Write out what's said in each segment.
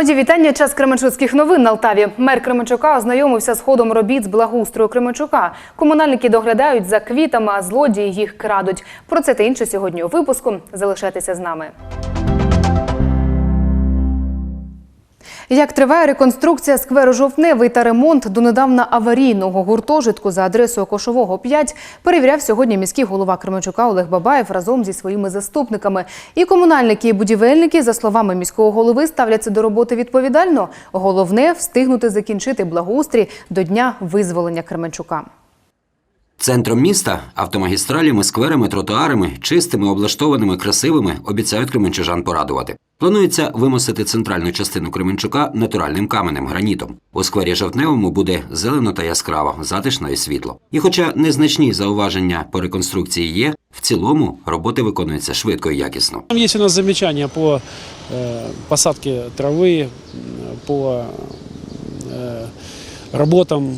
Мої вітання. Час Кременчуцьких новин на Алтаві. Мер Кременчука ознайомився з ходом робіт з благоустрою Кременчука. Комунальники доглядають за квітами, а злодії їх крадуть. Про це та інше сьогодні у випуску. Залишайтеся з нами. Як триває реконструкція скверу Жовтневий та ремонт донедавна аварійного гуртожитку за адресою Кошового 5, перевіряв сьогодні міський голова Кременчука Олег Бабаєв разом зі своїми заступниками. І комунальники, і будівельники, за словами міського голови, ставляться до роботи відповідально. Головне – встигнути закінчити благоустрій до дня визволення Кременчука. Центром міста автомагістралями, скверами, тротуарами, чистими, облаштованими, красивими обіцяють кременчужан порадувати. Планується вимосити центральну частину Кременчука натуральним каменем гранітом. У сквері Жовтневому буде зелено та яскраво, затишно і світло. І хоча незначні зауваження по реконструкції є, в цілому роботи виконуються швидко і якісно. Там есть у нас замечания по э, посадке травы, м, по э, работам.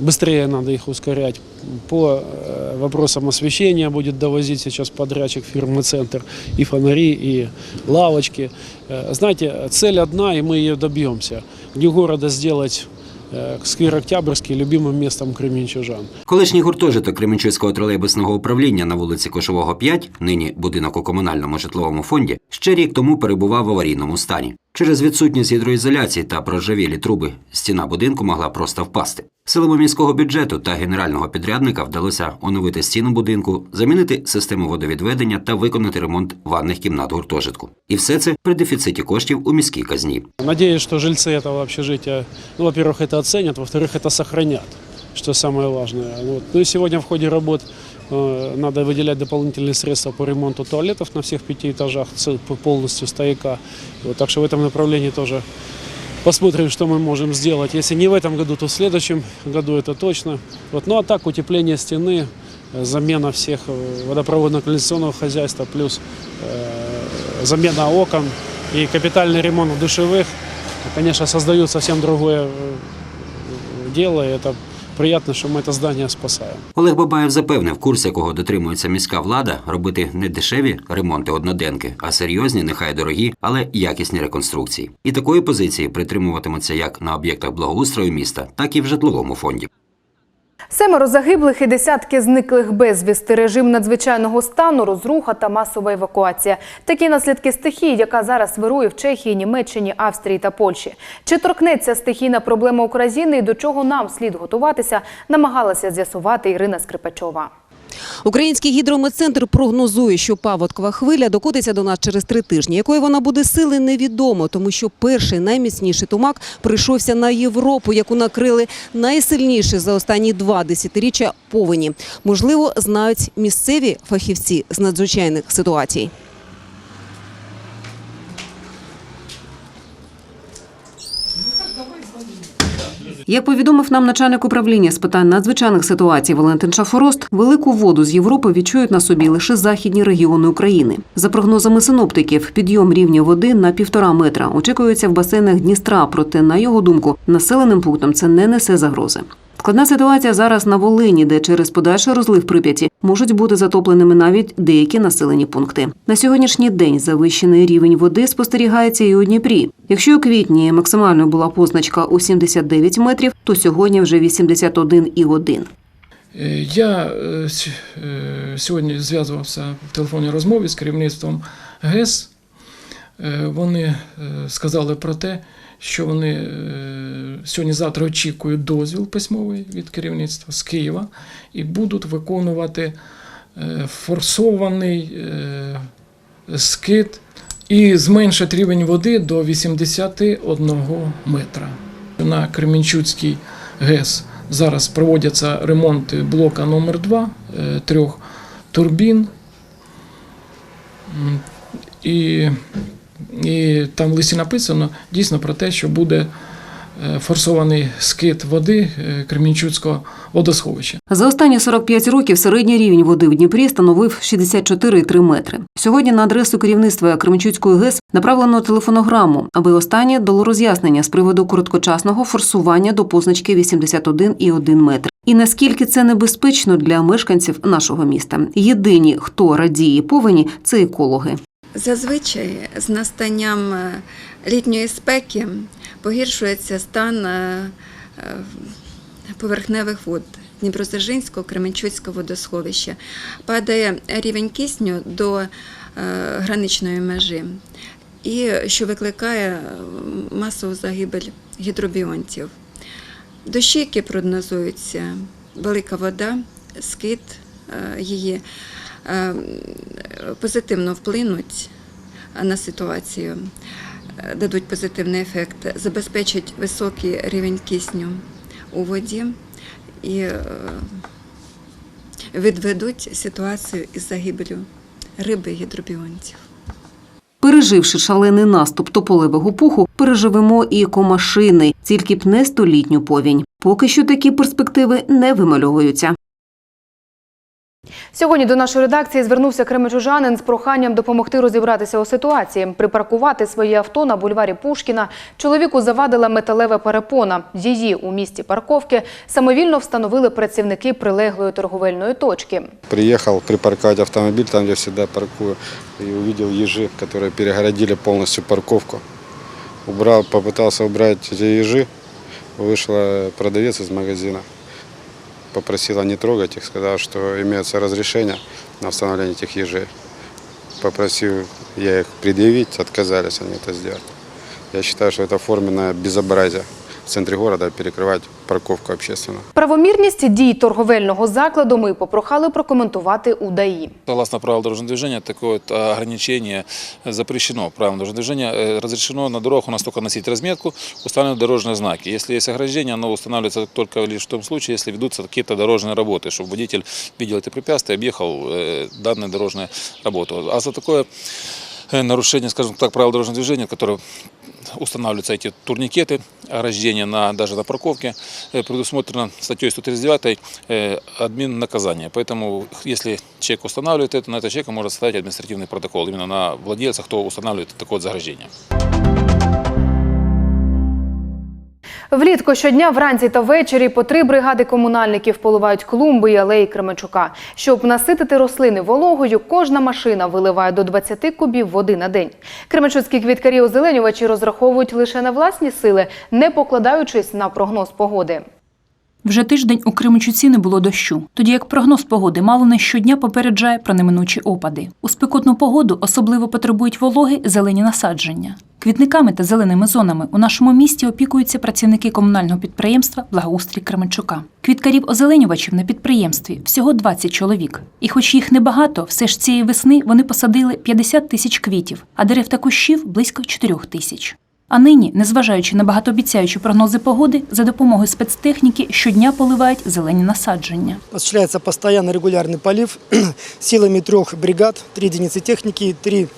Быстрее надо их ускорять. По э, вопросам освещения будет довозить сейчас подрядчик фирмы «Центр» и фонари, и лавочки. Э, Знаете, цель одна, и мы ее добьемся. Для города сделать э, сквер Октябрьский любимым местом кременчужан. Колишній гуртожиток Кременчуцького тролейбусного управління на вулиці Кошового 5, нині будинок у комунальному житловому фонді, ще рік тому перебував в аварійному стані. Через відсутність гідроізоляції та проржавілі труби стіна будинку могла просто впасти. Силами міського бюджету та генерального підрядника вдалося оновити стіну будинку, замінити систему водовідведення та виконати ремонт ванних кімнат гуртожитку. І все це при дефіциті коштів у міській казні. Надеюсь, что жильцы этого общежития, ну, во-первых, это оценят, во-вторых, это сохранят, что самое важное. Вот. Ну и сегодня в ходе работ э, надо выделять дополнительные средства по ремонту туалетов на всех пяти этажах, ц- полностью стояка. Вот, так что в этом направлении тоже посмотрим, что мы можем сделать. Если не в этом году, то в следующем году это точно. Вот. Ну а так утепление стены, э, замена всех э, водопроводно-канализационного хозяйства, плюс э, замена окон и капитальный ремонт в душевых, конечно, создают совсем другое э, дело. И это приятно, що ми це здання спасаємо. Олег Бабаєв запевнив, курс якого дотримується міська влада, робити не дешеві ремонти одноденки, а серйозні, нехай дорогі, але якісні реконструкції. І такої позиції притримуватимуться як на об'єктах благоустрою міста, так і в житловому фонді. Семеро загиблих і десятки зниклих безвісти, режим надзвичайного стану, розруха та масова евакуація. Такі наслідки стихії, яка зараз вирує в Чехії, Німеччині, Австрії та Польщі. Чи торкнеться стихійна проблема України і до чого нам слід готуватися, намагалася з'ясувати Ірина Скрипачова. Український гідрометцентр прогнозує, що паводкова хвиля докотиться до нас через три тижні. Якої вона буде сили, невідомо, тому що перший найміцніший тумак прийшовся на Європу, яку накрили найсильніші за останні два десятиріччя повені. Можливо, знають місцеві фахівці з надзвичайних ситуацій. Як повідомив нам начальник управління з питань надзвичайних ситуацій Валентин Шафорост, велику воду з Європи відчують на собі лише західні регіони України. За прогнозами синоптиків, підйом рівня води на півтора метра очікується в басейнах Дністра. Проте, на його думку, населеним пунктам це не несе загрози. Складна ситуація зараз на Волині, де через подальший розлив Прип'яті можуть бути затопленими навіть деякі населені пункти. На сьогоднішній день завищений рівень води спостерігається і у Дніпрі. Якщо у квітні максимальною була позначка у 79 метрів, то сьогодні вже 81,1. Е, Я е, е, сьогодні зв'язувався в телефонній розмові з керівництвом ГЕС. Вони сказали про те, що вони е, сьогодні-завтра очікують дозвіл письмовий від керівництва з Києва і будуть виконувати е, форсований е, скид і зменшать рівень води до 81 метра. На Кременчуцькій ГЕС зараз проводяться ремонти блока номер 2 трьох турбін. І, і там в листі написано дійсно про те, що буде е, форсований скид води е, Кремінчуцького водосховища. За останні 45 років середній рівень води в Дніпрі становив 64,3 метри. Сьогодні на адресу керівництва Кременчуцької ГЕС направлено телефонограму, аби останнє дало роз'яснення з приводу короткочасного форсування до позначки 81,1 метр. І наскільки це небезпечно для мешканців нашого міста. Єдині, хто радіє повені, це екологи. Зазвичай з настанням е, літньої спеки погіршується стан е, е, поверхневих вод Дніпродзержинського, Кременчуцького водосховища. Падає рівень кисню до граничної межі, і що викликає масову загибель гідробіонтів. Дощі, які прогнозуються, велика вода, скид її позитивно вплинуть на ситуацію, е, дадуть позитивний ефект, забезпечать високий рівень кисню у воді і е, відведуть ситуацію із загибелю риби і гідробіонтів. Переживши шалений наступ тополевого пуху, переживемо і комашини, тільки б не столітню повінь. Поки що такі перспективи не вимальовуються. Сьогодні до нашої редакції звернувся кременчужанин з проханням допомогти розібратися у ситуації. Припаркувати своє авто на бульварі Пушкіна чоловіку завадила металева перепона. Її у місті парковки самовільно встановили працівники прилеглої торговельної точки. Приехал припарковать автомобиль там, где всегда паркую, и увидел ежи, которые перегородили полностью парковку. Убрал, попытался убрать эти ежи, вышла продавец из магазина, попросила не трогать их, сказала, что имеется разрешение на установление этих ежей. Попросил я их предъявить, отказались они это сделать. Я считаю, что это форменное безобразие в центре города перекрывать парковку общественную. Правомірність дій торговельного закладу ми попрохали прокоментувати у ДАІ. Согласно правилам дорожного движения, такое вот ограничение запрещено. Правилам дорожного движения Э, разрешено на дорогах у нас только носить разметку, устанавливать дорожные знаки. Если есть ограждение, оно устанавливается только лишь в том случае, если ведутся какие-то дорожные работы, чтобы водитель видел это препятствие, объехал э, данную дорожную работу. А за такое э, нарушение, скажем так, правил дорожного движения, которое устанавливаются эти турникеты, ограждения на, даже на парковке, э, предусмотрено статьей 139 э, админ наказание. Поэтому, если человек устанавливает это, на этого человека может составить административный протокол именно на владельца, кто устанавливает такое вот заграждение. Влітку щодня вранці та ввечері по три бригади комунальників поливають клумби і алеї Кременчука. Щоб наситити рослини вологою, кожна машина виливає до 20 кубів води на день. Кременчуцькі квіткарі озеленювачі розраховують лише на власні сили, не покладаючись на прогноз погоди. Вже тиждень у Кременчуці не було дощу, тоді як прогноз погоди мало не щодня попереджає про неминучі опади. У спекотну погоду особливо потребують вологи зелені насадження. Квітниками та зеленими зонами у нашому місті опікуються працівники комунального підприємства Благоустрій Кременчука. Квіткарів озеленювачів на підприємстві всього 20 чоловік. І хоч їх небагато, все ж цієї весни вони посадили 50 тисяч квітів, а дерев та кущів близько 4 тисяч. А нині, незважаючи на багатообіцяючі прогнози погоди, за допомогою спецтехніки щодня поливають зелені насадження. Осуществляется постоянно регулярный полив силами трех бригад, три единицы техники, три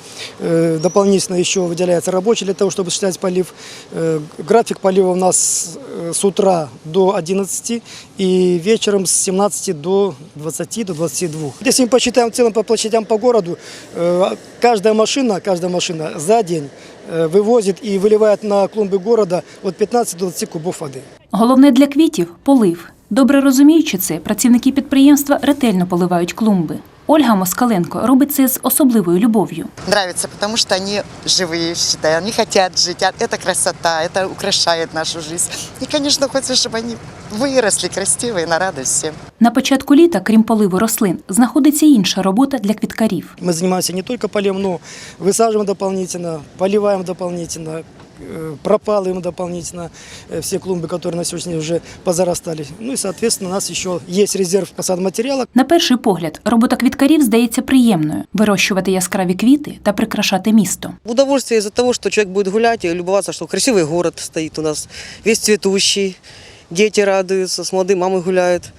э, дополнительно еще выделяется рабочие для того, чтобы осуществлять полив. Э, график полива у нас э, с утра до 11 и вечером с 17 до 20, до 22. Если мы посчитаем в целом по площадям по городу, э, каждая машина, каждая машина за день э, вывозит и выливает на клумбы города от 15 до 20 кубов воды. Головне для квітів полив. Добре розуміючи це, працівники підприємства ретельно поливають клумби. Ольга Москаленко робить це з особливою любов'ю. Нравится, потому что они живые, считай, они хотят жить. а Это красота, это украшает нашу жизнь. И, конечно, хочется, чтобы они выросли красивые, на радость всем. На початку літа, крім поливу рослин, знаходиться й інша робота для квіткарів. Мы занимаемся не только полем, но высаживаем дополнительно, поливаем дополнительно, э, пропалываем дополнительно э, все клумбы, которые на сегодняшний день уже позарастали. Ну и, соответственно, у нас еще есть резерв посадматериала. На перший погляд, робота квіткарів здається приємною вирощувати яскраві квіти та прикрашати місто. Удовольствие из-за того, что человек будет гулять и любоваться, что красивый город стоит у нас, весь цветущий, дети радуются, с молодой мамой гуляют.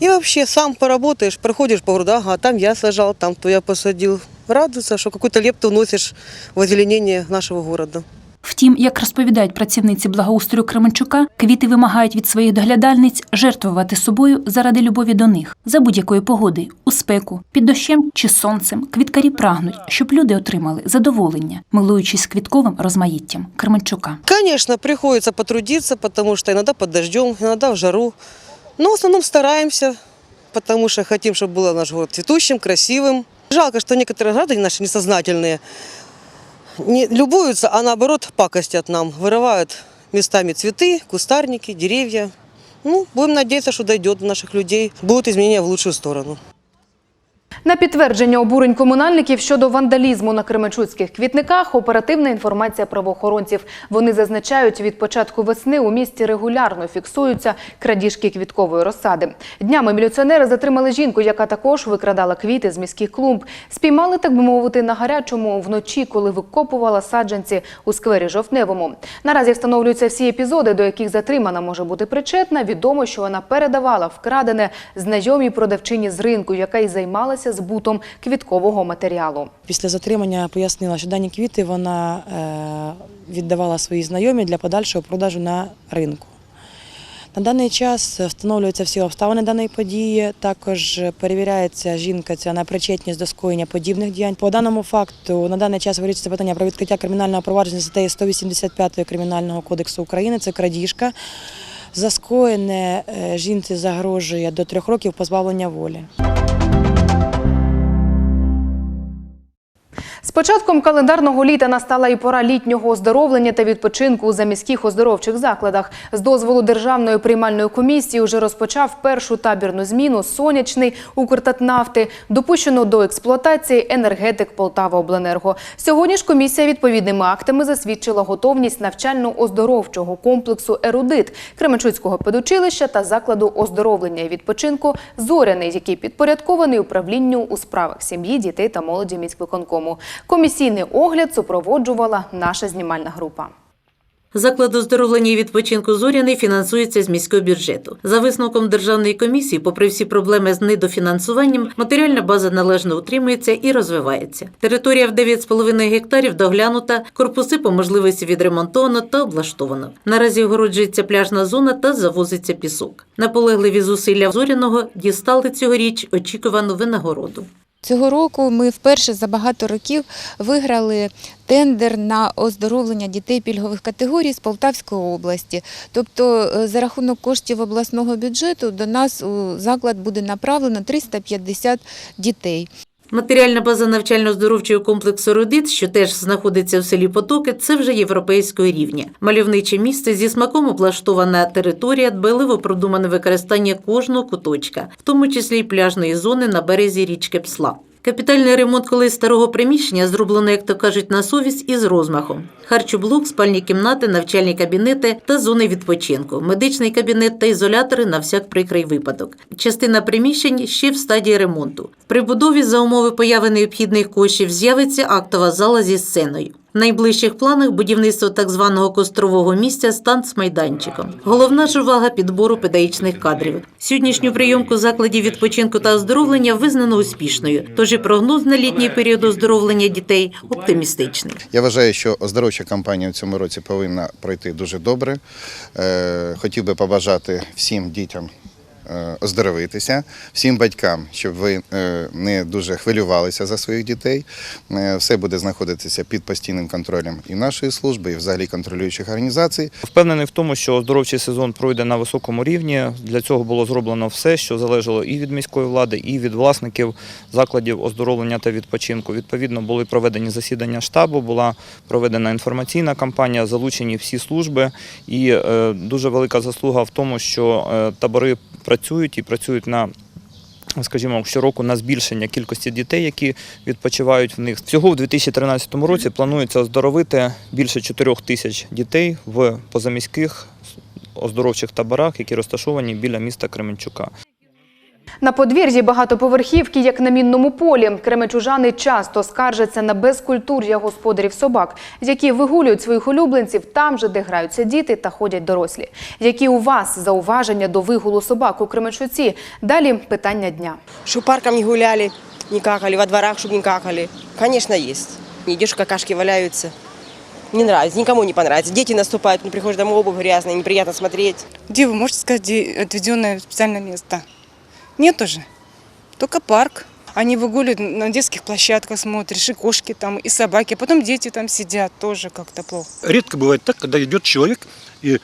И вообще сам поработаешь, проходишь по городу, ага, там я сажал, там то я посадил. Радуется, что какую-то лепту вносишь в озеленение нашего города. Втім, як розповідають працівниці благоустрою Кременчука, квіти вимагають від своїх доглядальниць жертвувати собою заради любові до них за будь-якої погоди, у спеку, під дощем чи сонцем. Квіткарі прагнуть, щоб люди отримали задоволення, милуючись квітковим розмаїттям Кременчука. Конечно, приходится потрудиться, потому что иногда под дождем, иногда в жару. Но в основном стараемся, потому что хотим, чтобы был наш город цветущим, красивым. Жалко, что некоторые граждане наши несознательные не любуются, а наоборот пакостят нам, вырывают местами цветы, кустарники, деревья. Ну, будем надеяться, что дойдет до наших людей, будут изменения в лучшую сторону. На підтвердження обурень комунальників щодо вандалізму на кременчуцьких квітниках оперативна інформація правоохоронців. Вони зазначають, від початку весни у місті регулярно фіксуються крадіжки квіткової розсади. Днями міліціонери затримали жінку, яка також викрадала квіти з міських клумб. Спіймали, так би мовити, на гарячому вночі, коли викопувала саджанці у сквері Жовтневому. Наразі встановлюються всі епізоди, до яких затримана може бути причетна. Відомо, що вона передавала вкрадене знайомій продавчині з ринку, яка й займалася збутом квіткового матеріалу. Після затримання пояснила, що дані квіти вона е, віддавала своїй знайомій для подальшого продажу на ринку. На даний час встановлюються всі обставини даної події. Також перевіряється жінка ця на причетність до скоєння подібних діянь. По даному факту на даний час вирішується питання про відкриття кримінального провадження статтею 185 Кримінального кодексу України. Це крадіжка. За скоєне е, жінці загрожує до трьох років позбавлення волі. Початком календарного літа настала і пора літнього оздоровлення та відпочинку у заміських оздоровчих закладах. З дозволу Державної приймальної комісії вже розпочав першу табірну зміну «Сонячний» Укртатнафти. Допущено до експлуатації енергетик Полтава-Обленерго. Сьогодні ж комісія відповідними актами засвідчила готовність навчально-оздоровчого комплексу «Ерудит» Кременчуцького педучилища та закладу оздоровлення і відпочинку «Зоряний», який підпорядкований управлінню у справах сім'ї, дітей та молоді міськвиконкому. Комісійний огляд супроводжувала наша знімальна група. Заклад оздоровлення і відпочинку зоряний фінансується з міського бюджету. За висновком державної комісії, попри всі проблеми з недофінансуванням, матеріальна база належно утримується і розвивається. Територія в 9,5 гектарів доглянута, корпуси по можливості відремонтовано та облаштовано. Наразі огороджується пляжна зона та завозиться пісок. Наполегливі зусилля зоряного дістали цьогоріч очікувану винагороду. Цього року ми вперше за багато років виграли тендер на оздоровлення дітей пільгових категорій з Полтавської області. Тобто е, за рахунок коштів обласного бюджету до нас у заклад буде направлено 350 дітей. Матеріальна база навчально-здоровчого комплексу «Родит», що теж знаходиться в селі Потоки, це вже європейського рівня. Мальовниче місце зі смаком облаштована територія, дбайливо продумане використання кожного куточка, в тому числі й пляжної зони на березі річки Псла. Капітальний ремонт колись старого приміщення зроблено, як то кажуть, на совість і з розмахом. Харчоблок, спальні кімнати, навчальні кабінети та зони відпочинку, медичний кабінет та ізолятори на всяк прикрий випадок. Частина приміщень ще в стадії ремонту. При будові за умови появи необхідних коштів з'явиться актова зала зі сценою. Найближчих планах будівництво так званого кострового місця з танцмайданчиком. Головна ж увага підбору педагогічних кадрів. Сьогоднішню прийомку закладів відпочинку та оздоровлення визнано успішною. Тож і прогноз на літній період оздоровлення дітей оптимістичний. Я вважаю, що оздоровча кампанія в цьому році повинна пройти дуже добре. Е, Хотів би побажати всім дітям оздоровитися, всім батькам, щоб ви е, не дуже хвилювалися за своїх дітей. Е, Все буде знаходитися під постійним контролем і нашої служби, і взагалі контролюючих організацій. Впевнений в тому, що оздоровчий сезон пройде на високому рівні. Для цього було зроблено все, що залежало і від міської влади, і від власників закладів оздоровлення та відпочинку. Відповідно, були проведені засідання штабу, була проведена інформаційна кампанія, залучені всі служби. І е, дуже велика заслуга в тому, що е, табори працюють і працюють на скажімо, щороку на збільшення кількості дітей, які відпочивають в них. Всього в 2013 році планується оздоровити більше 4 тисяч дітей в позаміських оздоровчих таборах, які розташовані біля міста Кременчука. На подвір'ї багатоповерхівки, як на мінному полі, кременчужани часто скаржаться на безкультур'я господарів собак, які вигулюють своїх улюбленців там же, де граються діти та ходять дорослі. Які у вас зауваження до вигулу собак у Кременчуці? Далі питання дня. Чтобы парком не гуляли, не какали, во дворах, чтобы не какали. Конечно, есть. Не идешь, какашки валяются. Не нравится, никому не понравится. Дети наступают, не приходишь домой, обувь грязная, неприятно смотреть. Где вы можете сказать, где отведенное специальное место? Нет уже. Только парк. Они выгуливают на детских площадках, смотришь, и кошки там, и собаки. А потом дети там сидят, тоже как-то плохо. Редко бывает так, когда идет человек и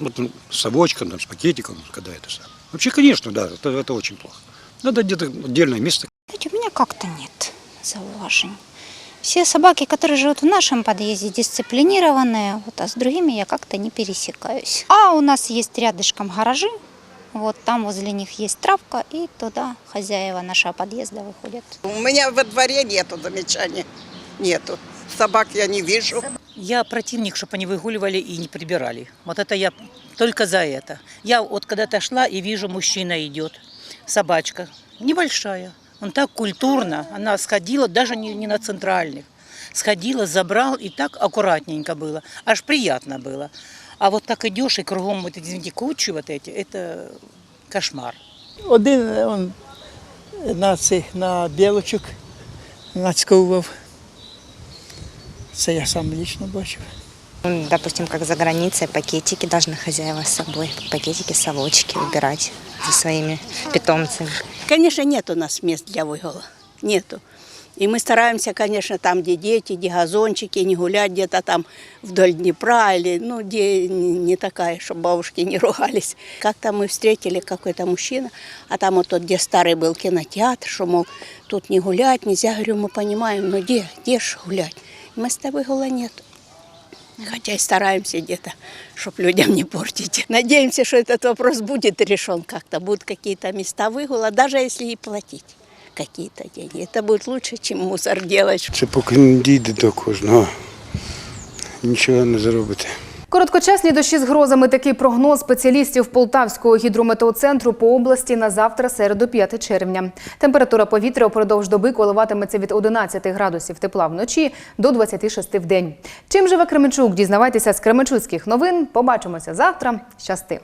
вот, ну, с совочком, там, с пакетиком, когда это сам. Вообще, конечно, да, это, это очень плохо. Надо где-то отдельное место. Знаете, у меня как-то нет зауважень. Все собаки, которые живут в нашем подъезде, дисциплинированные, вот, а с другими я как-то не пересекаюсь. А у нас есть рядышком гаражи, вот там возле них есть травка, и туда хозяева нашего подъезда выходят. У меня во дворе нету замечаний. Нету. Собак я не вижу. Я противник, чтобы они выгуливали и не прибирали. Вот это я только за это. Я вот когда-то шла и вижу, мужчина идет, собачка, небольшая. Он так культурно, она сходила, даже не, не на центральных. Сходила, забрал, и так аккуратненько было. Аж приятно было. А вот так идешь, и кругом вот эти, кучи вот эти, это кошмар. Один он на, цих, на білочок нацьковував. Це я сам лично бачив. Допустим, как за границей, пакетики должны хозяева с собой, пакетики, совочки убирать за своими питомцами. Конечно, нет у нас мест для выгула. Нету. И мы стараемся, конечно, там, где дети, где газончики, не гулять где-то там вдоль Днепра или, ну, где не такая, чтобы бабушки не ругались. Как-то мы встретили какой-то мужчина, а там вот тот, где старый был кинотеатр, что, мол, тут не гулять нельзя. Говорю, мы понимаем, но где, где ж гулять? Мы с тобой выгула нет. Хотя и стараемся где-то, чтобы людям не портить. Надеемся, что этот вопрос будет решен как-то. Будут какие-то места выгула, даже если и платить какие-то деньги. Это будет лучше, чем мусор делать. Це поки не дійде до кожного. Нічого не зробите. Короткочасні дощі з грозами. Такий прогноз спеціалістів Полтавського гідрометеоцентру по області на завтра, середу, 5 червня. Температура повітря упродовж доби коливатиметься від 11 градусів тепла вночі до 26 в день. Чим живе Кременчук? Дізнавайтеся з Кременчуцьких новин. Побачимося завтра. Щасти!